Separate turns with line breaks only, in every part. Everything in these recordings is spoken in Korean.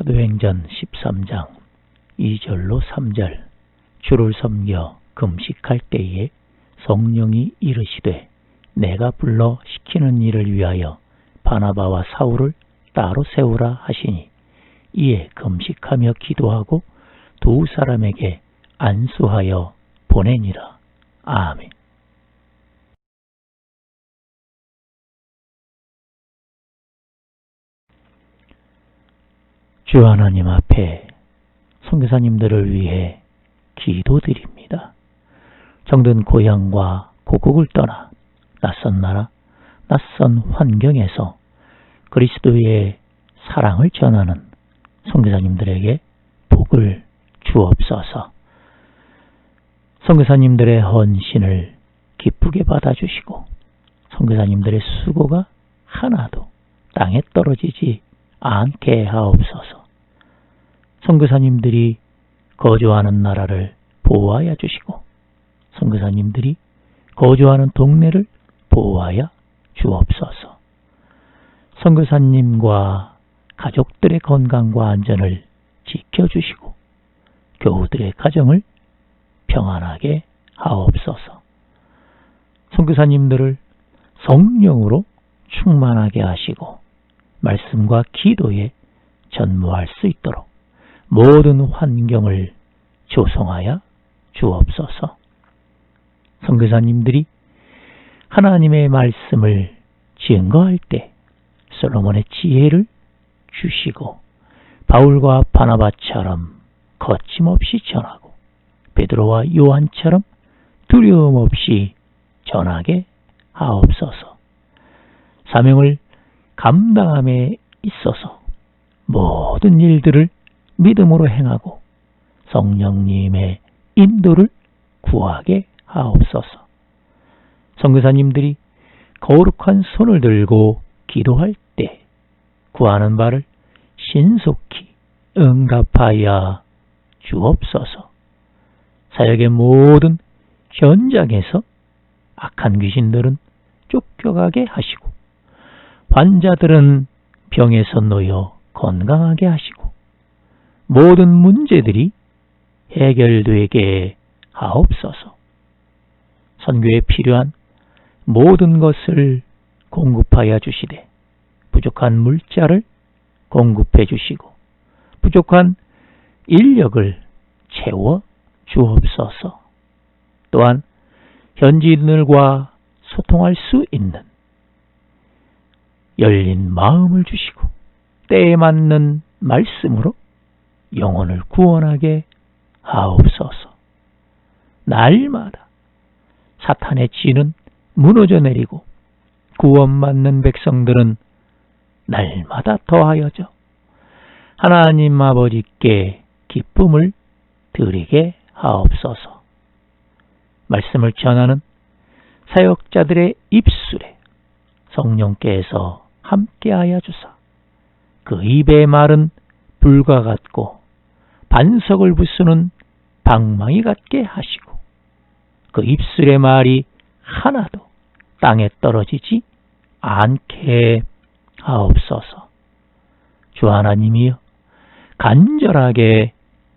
사도행전 13장 2절로 3절 주를 섬겨 금식할 때에 성령이 이르시되 내가 불러 시키는 일을 위하여 바나바와 사울을 따로 세우라 하시니 이에 금식하며 기도하고 두 사람에게 안수하여 보내니라. 아멘. 주 하나님 앞에 선교사님들을 위해 기도드립니다. 정든 고향과 고국을 떠나 낯선 나라, 낯선 환경에서 그리스도의 사랑을 전하는 선교사님들에게 복을 주옵소서. 선교사님들의 헌신을 기쁘게 받아주시고 선교사님들의 수고가 하나도 땅에 떨어지지 않게 하옵소서. 선교사님들이 거주하는 나라를 보호하여 주시고 선교사님들이 거주하는 동네를 보호하여 주옵소서. 선교사님과 가족들의 건강과 안전을 지켜주시고 교우들의 가정을 평안하게 하옵소서. 선교사님들을 성령으로 충만하게 하시고 말씀과 기도에 전무할 수 있도록 모든 환경을 조성하여 주옵소서. 선교사님들이 하나님의 말씀을 증거할 때 솔로몬의 지혜를 주시고 바울과 바나바처럼 거침없이 전하고 베드로와 요한처럼 두려움 없이 전하게 하옵소서. 사명을 감당함에 있어서 모든 일들을 믿음으로 행하고 성령님의 인도를 구하게 하옵소서. 선교사님들이 거룩한 손을 들고 기도할 때 구하는 바를 신속히 응답하여 주옵소서. 사역의 모든 현장에서 악한 귀신들은 쫓겨가게 하시고 환자들은 병에서 놓여 건강하게 하시고 모든 문제들이 해결되게 하옵소서. 선교에 필요한 모든 것을 공급하여 주시되 부족한 물자를 공급해 주시고 부족한 인력을 채워 주옵소서. 또한 현지인들과 소통할 수 있는 열린 마음을 주시고 때에 맞는 말씀으로 영혼을 구원하게 하옵소서. 날마다 사탄의 지는 무너져 내리고 구원받는 백성들은 날마다 더하여져 하나님 아버지께 기쁨을 드리게 하옵소서. 말씀을 전하는 사역자들의 입술에 성령께서 함께하여 주사 그 입의 말은 불과 같고 반석을 부수는 방망이 같게 하시고 그 입술의 말이 하나도 땅에 떨어지지 않게 하옵소서. 주 하나님이여 간절하게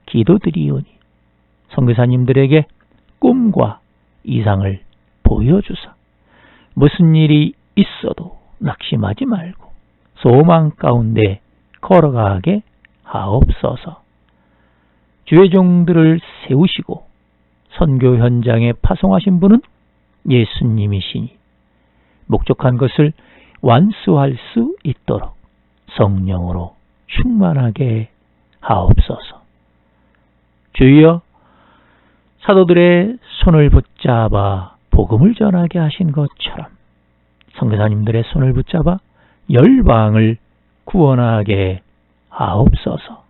기도드리오니 선교사님들에게 꿈과 이상을 보여주사 무슨 일이 있어도 낙심하지 말고 소망 가운데 걸어가게 하옵소서. 주의 종들을 세우시고 선교 현장에 파송하신 분은 예수님이시니 목적한 것을 완수할 수 있도록 성령으로 충만하게 하옵소서. 주여 사도들의 손을 붙잡아 복음을 전하게 하신 것처럼 성교사님들의 손을 붙잡아 열방을 구원하게 하옵소서.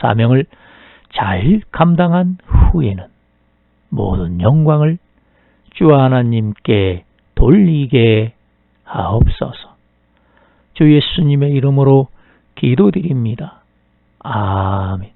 사명을 잘 감당한 후에는 모든 영광을 주 하나님께 돌리게 하옵소서. 주 예수님의 이름으로 기도드립니다. 아멘.